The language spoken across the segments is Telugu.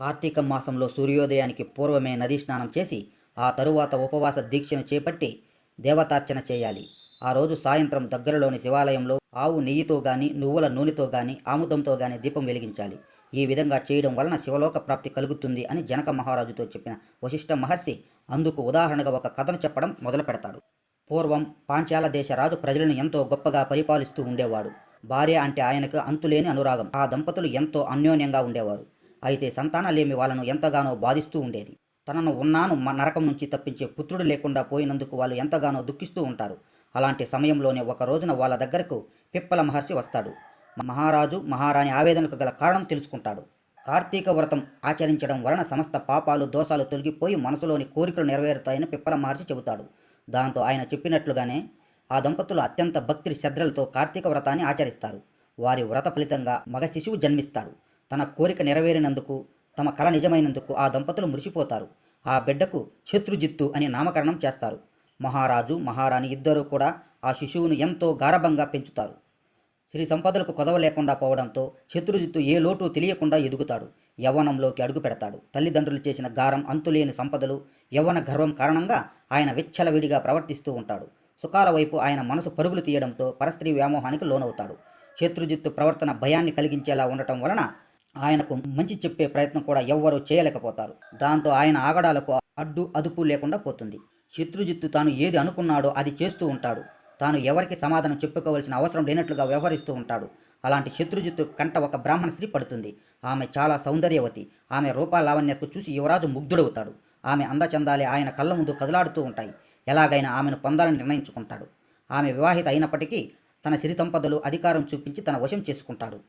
కార్తీక మాసంలో సూర్యోదయానికి పూర్వమే నదీ స్నానం చేసి ఆ తరువాత ఉపవాస దీక్షను చేపట్టి దేవతార్చన చేయాలి. ఆ రోజు సాయంత్రం దగ్గరలోని శివాలయంలో ఆవు నెయ్యితో గాని నువ్వుల నూనెతో గాని ఆముదంతో గాని దీపం వెలిగించాలి. ఈ విధంగా చేయడం వలన శివలోక ప్రాప్తి కలుగుతుంది అని జనక మహారాజుతో చెప్పిన వశిష్ఠ మహర్షి అందుకు ఉదాహరణగా ఒక కథను చెప్పడం మొదలు పెడతాడు. పూర్వం పాంచాల దేశ రాజు ప్రజలను ఎంతో గొప్పగా పరిపాలిస్తూ ఉండేవాడు. భార్య అంటే ఆయనకు అంతులేని అనురాగం. ఆ దంపతులు ఎంతో అన్యోన్యంగా ఉండేవారు. అయితే సంతానలేమి వాళ్ళను ఎంతగానో బాధిస్తూ ఉండేది. తనను ఉన్నాను నరకం నుంచి తప్పించే పుత్రుడు లేకుండా పోయినందుకు వాళ్ళు ఎంతగానో దుఃఖిస్తూ ఉంటారు. అలాంటి సమయంలోనే ఒక రోజున వాళ్ళ దగ్గరకు పిప్పల మహర్షి వస్తాడు. మహారాజు మహారాణి ఆవేదనకు గల కారణం తెలుసుకుంటాడు. కార్తీక వ్రతం ఆచరించడం వలన సమస్త పాపాలు దోషాలు తొలగిపోయి మనసులోని కోరికలు నెరవేరుతాయని పిప్పల మహర్షి చెబుతాడు. దాంతో ఆయన చెప్పినట్లుగానే ఆ దంపతులు అత్యంత భక్తి శ్రద్ధలతో కార్తీక వ్రతాన్ని ఆచరిస్తారు. వారి వ్రత ఫలితంగా మగ శిశువు జన్మిస్తాడు. తన కోరిక నెరవేరినందుకు తమ కళ నిజమైనందుకు ఆ దంపతులు మురిసిపోతారు. ఆ బిడ్డకు శత్రుజిత్తు అని నామకరణం చేస్తారు. మహారాజు మహారాణి ఇద్దరూ కూడా ఆ శిశువును ఎంతో గారభంగా పెంచుతారు. శ్రీ సంపదలకు కొదవ లేకుండా పోవడంతో శత్రుజిత్తు ఏ లోటు తెలియకుండా ఎదుగుతాడు. యవ్వనంలోకి అడుగు పెడతాడు. తల్లిదండ్రులు చేసిన గారం అంతులేని సంపదలు యవ్వన గర్వం కారణంగా ఆయన విచ్చలవిడిగా ప్రవర్తిస్తూ ఉంటాడు. సుఖాల వైపు ఆయన మనసు పరుగులు తీయడంతో పరస్త్రీ వ్యామోహానికి లోనవుతాడు. శత్రుజిత్తు ప్రవర్తన భయాన్ని కలిగించేలా ఉండటం వలన ఆయనకు మంచి చెప్పే ప్రయత్నం కూడా ఎవ్వరూ చేయలేకపోతారు. దాంతో ఆయన ఆగడాలకు అడ్డు అదుపు లేకుండా పోతుంది. శత్రుజిత్తు తాను ఏది అనుకున్నాడో అది చేస్తూ ఉంటాడు. తాను ఎవరికి సమాధానం చెప్పుకోవాల్సిన అవసరం లేనట్లుగా వ్యవహరిస్తూ ఉంటాడు. అలాంటి శత్రుజిత్తు కంట ఒక బ్రాహ్మణ స్త్రీ పడుతుంది. ఆమె చాలా సౌందర్యవతి. ఆమె రూపాలావణ్యతకు చూసి యువరాజు ముగ్ధుడవుతాడు. ఆమె అందచందాలే ఆయన కళ్ళ ముందు కదలాడుతూ ఉంటాయి. ఎలాగైనా ఆమెను పొందాలని నిర్ణయించుకుంటాడు. ఆమె వివాహిత అయినప్పటికీ తన సిరి సంపదలు అధికారం చూపించి తన వశం చేసుకుంటాడు.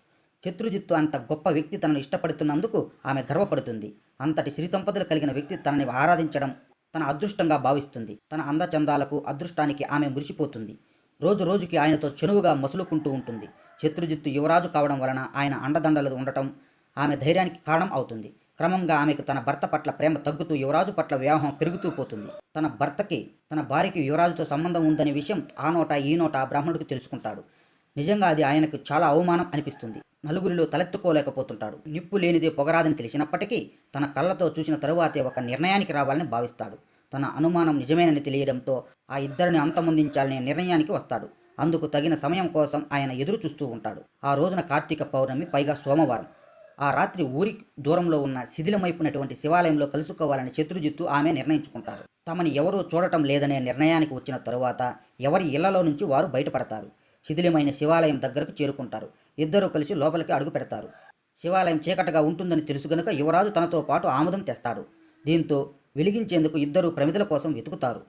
శత్రుజిత్తు అంత గొప్ప వ్యక్తి తనను ఇష్టపడుతున్నందుకు ఆమె గర్వపడుతుంది. అంతటి సిరి సంపదలు కలిగిన వ్యక్తి తనని ఆరాధించడం తన అదృష్టంగా భావిస్తుంది. తన అందచందాలకు అదృష్టానికి ఆమె మురిసిపోతుంది. రోజు రోజుకి ఆయనతో చెనువుగా మసులుకుంటూ ఉంటుంది. శత్రుజిత్తు యువరాజు కావడం వలన ఆయన అండదండలు ఉండటం ఆమె ధైర్యానికి కారణం అవుతుంది. క్రమంగా ఆమెకు తన భర్త పట్ల ప్రేమ తగ్గుతూ యువరాజు పట్ల వ్యామోహం పెరుగుతూ పోతుంది. తన భర్తకి తన భార్యకి యువరాజుతో సంబంధం ఉందనే విషయం ఆ నోట ఈ నోట బ్రాహ్మణుడికి తెలుసుకుంటాడు. నిజంగా అది ఆయనకు చాలా అవమానం అనిపిస్తుంది. నలుగురిలో తలెత్తుకోలేకపోతుంటాడు. నిప్పు లేనిదే పొగరాదని తెలిసినప్పటికీ తన కళ్ళతో చూసిన తరువాతే ఒక నిర్ణయానికి రావాలని భావిస్తాడు. తన అనుమానం నిజమేనని తెలియడంతో ఆ ఇద్దరిని అంతమొందించాలనే నిర్ణయానికి వస్తాడు. అందుకు తగిన సమయం కోసం ఆయన ఎదురు చూస్తూ ఉంటాడు. ఆ రోజున కార్తీక పౌర్ణమి పైగా సోమవారం. ఆ రాత్రి ఊరి దూరంలో ఉన్న శిథిలమైపోయినటువంటి శివాలయంలో కలుసుకోవాలని శత్రుజిత్తు ఆమె నిర్ణయించుకుంటారు. తమని ఎవరూ చూడటం లేదనే నిర్ణయానికి వచ్చిన తరువాత ఎవరి ఇళ్ళలో నుంచి వారు బయటపడతారు. శిథిలమైన శివాలయం దగ్గరకు చేరుకుంటారు. ఇద్దరూ కలిసి లోపలికి అడుగు పెడతారు. శివాలయం చీకటగా ఉంటుందని తెలుసు గనుక యువరాజు తనతో పాటు ఆముదం తెస్తాడు. దీంతో వెలిగించేందుకు ఇద్దరు ప్రమిదల కోసం వెతుకుతారు.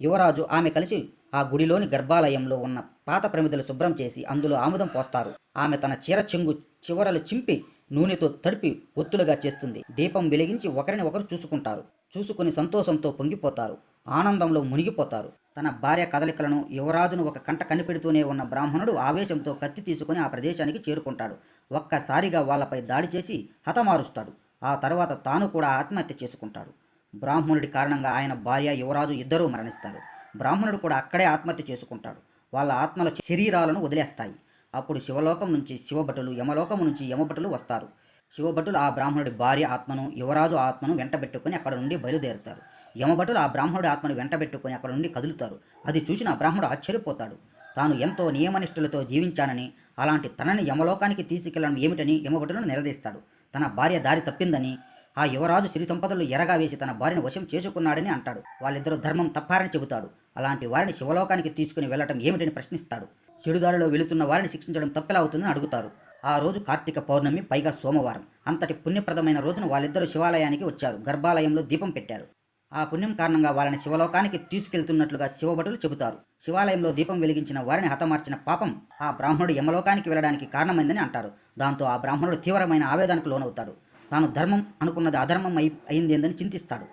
యువరాజు ఆమె కలిసి ఆ గుడిలోని గర్భాలయంలో ఉన్న పాత ప్రమిదలు శుభ్రం చేసి అందులో ఆముదం పోస్తారు. ఆమె తన చీర చెంగు చివరలు చింపి నూనెతో తడిపి ఒత్తులుగా చేస్తుంది. దీపం వెలిగించి ఒకరిని ఒకరు చూసుకుంటారు. చూసుకుని సంతోషంతో పొంగిపోతారు. ఆనందంలో మునిగిపోతారు. తన భార్య కదలికలను యువరాజును ఒక కంట కనిపెడుతూనే ఉన్న బ్రాహ్మణుడు ఆవేశంతో కత్తి తీసుకుని ఆ ప్రదేశానికి చేరుకుంటాడు. ఒక్కసారిగా వాళ్ళపై దాడి చేసి హతమారుస్తాడు. ఆ తర్వాత తాను కూడా ఆత్మహత్య చేసుకుంటాడు. బ్రాహ్మణుడి కారణంగా ఆయన భార్య యువరాజు ఇద్దరూ మరణిస్తారు. బ్రాహ్మణుడు కూడా అక్కడే ఆత్మహత్య చేసుకుంటాడు. వాళ్ళ ఆత్మల శరీరాలను వదిలేస్తాయి. అప్పుడు శివలోకం నుంచి శివభటులు యమలోకం నుంచి యమభటులు వస్తారు. శివభటులు ఆ బ్రాహ్మణుడి భార్య ఆత్మను యువరాజు ఆత్మను వెంటబెట్టుకుని అక్కడ నుండి బయలుదేరుతారు. యమభటులు ఆ బ్రాహ్మణుడి ఆత్మను వెంటబెట్టుకుని అక్కడ నుండి కదులుతారు. అది చూసిన ఆ బ్రాహ్మణుడు ఆశ్చర్యపోతాడు. తాను ఎంతో నియమనిష్ఠులతో జీవించానని అలాంటి తనని యమలోకానికి తీసుకెళ్ళడం ఏమిటని యమభటులను నిలదీస్తాడు. తన భార్య దారి తప్పిందని ఆ యువరాజు సిరి సంపదలు ఎరగా వేసి తన భార్యను వశం చేసుకున్నాడని అంటాడు. వాళ్ళిద్దరూ ధర్మం తప్పారని చెబుతాడు. అలాంటి వారిని శివలోకానికి తీసుకుని వెళ్ళటం ఏమిటని ప్రశ్నిస్తాడు. చెడుదారిలో వెళుతున్న వారిని శిక్షించడం తప్పెలా అవుతుందని అడుగుతారు. ఆ రోజు కార్తీక పౌర్ణమి పైగా సోమవారం. అంతటి పుణ్యప్రదమైన రోజున వాళ్ళిద్దరూ శివాలయానికి వచ్చారు. గర్భాలయంలో దీపం పెట్టారు. ఆ పుణ్యం కారణంగా వాళ్ళని శివలోకానికి తీసుకెళ్తున్నట్లుగా శివభటులు చెబుతారు. శివాలయంలో దీపం వెలిగించిన వారిని హతమార్చిన పాపం ఆ బ్రాహ్మణుడు యమలోకానికి వెళ్ళడానికి కారణమైందని అంటారు. దాంతో ఆ బ్రాహ్మణుడు తీవ్రమైన ఆవేదనకు లోనవుతాడు. తాను ధర్మం అనుకున్నది అధర్మం అయి అయిందేందని చింతిస్తాడు.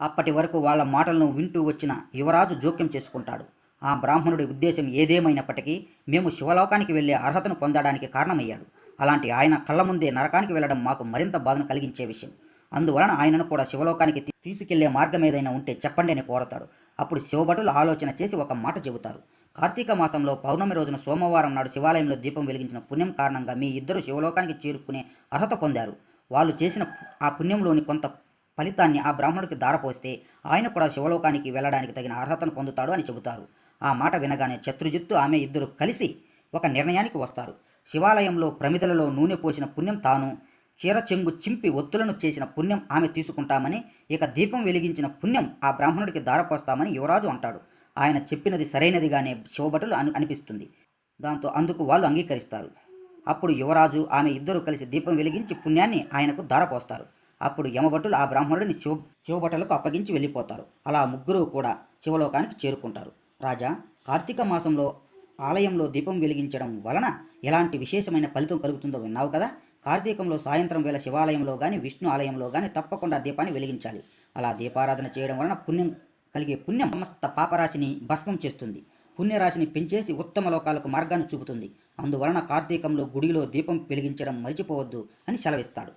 అప్పటి వరకు వాళ్ళ మాటలను వింటూ వచ్చిన యువరాజు జోక్యం చేసుకుంటాడు. ఆ బ్రాహ్మణుడి ఉద్దేశం ఏదేమైనప్పటికీ మేము శివలోకానికి వెళ్ళే అర్హతను పొందడానికి కారణమయ్యాడు. అలాంటి ఆయన కళ్ళ ముందే నరకానికి వెళ్ళడం మాకు మరింత బాధను కలిగించే విషయం. అందువలన ఆయనను కూడా శివలోకానికి తీసుకెళ్ళే మార్గం ఏదైనా ఉంటే చెప్పండి అని కోరతాడు. అప్పుడు శివభటులు ఆలోచన చేసి ఒక మాట చెబుతారు. కార్తీక మాసంలో పౌర్ణమి రోజున సోమవారం నాడు శివాలయంలో దీపం వెలిగించిన పుణ్యం కారణంగా మీ ఇద్దరు శివలోకానికి చేరుకునే అర్హత పొందారు. వాళ్ళు చేసిన ఆ పుణ్యంలోని కొంత ఫలితాన్ని ఆ బ్రాహ్మణుడికి దారపోస్తే ఆయన కూడా శివలోకానికి వెళ్ళడానికి తగిన అర్హతను పొందుతాడు అని చెబుతారు. ఆ మాట వినగానే శత్రుజిత్తు ఆమె ఇద్దరు కలిసి ఒక నిర్ణయానికి వస్తారు. శివాలయంలో ప్రమిదలలో నూనె పోసిన పుణ్యం తాను చీర చెంగు చింపి ఒత్తులను చేసిన పుణ్యం ఆమె తీసుకుంటామని ఇక దీపం వెలిగించిన పుణ్యం ఆ బ్రాహ్మణుడికి దారపోస్తామని యువరాజు అంటాడు. ఆయన చెప్పినది సరైనదిగానే శివభటులు అని అనిపిస్తుంది. దాంతో అందుకు వాళ్ళు అంగీకరిస్తారు. అప్పుడు యువరాజు ఆమె ఇద్దరు కలిసి దీపం వెలిగించి పుణ్యాన్ని ఆయనకు దారపోస్తారు. అప్పుడు యమభటులు ఆ బ్రాహ్మణుడిని శివ శివభటులకు అప్పగించి వెళ్ళిపోతారు. అలా ముగ్గురు కూడా శివలోకానికి చేరుకుంటారు. రాజా కార్తీక మాసంలో ఆలయంలో దీపం వెలిగించడం వలన ఎలాంటి విశేషమైన ఫలితం కలుగుతుందో విన్నావు కదా? కార్తీకంలో సాయంత్రం వేళ శివాలయంలో కానీ విష్ణు ఆలయంలో కానీ తప్పకుండా దీపాన్ని వెలిగించాలి. అలా దీపారాధన చేయడం వలన పుణ్యం కలిగే పుణ్యం సమస్త పాపరాశిని భస్మం చేస్తుంది. పుణ్యరాశిని పెంచేసి ఉత్తమ లోకాలకు మార్గాన్ని చూపుతుంది. అందువలన కార్తీకంలో గుడిలో దీపం వెలిగించడం మర్చిపోవద్దు అని సెలవిస్తాడు.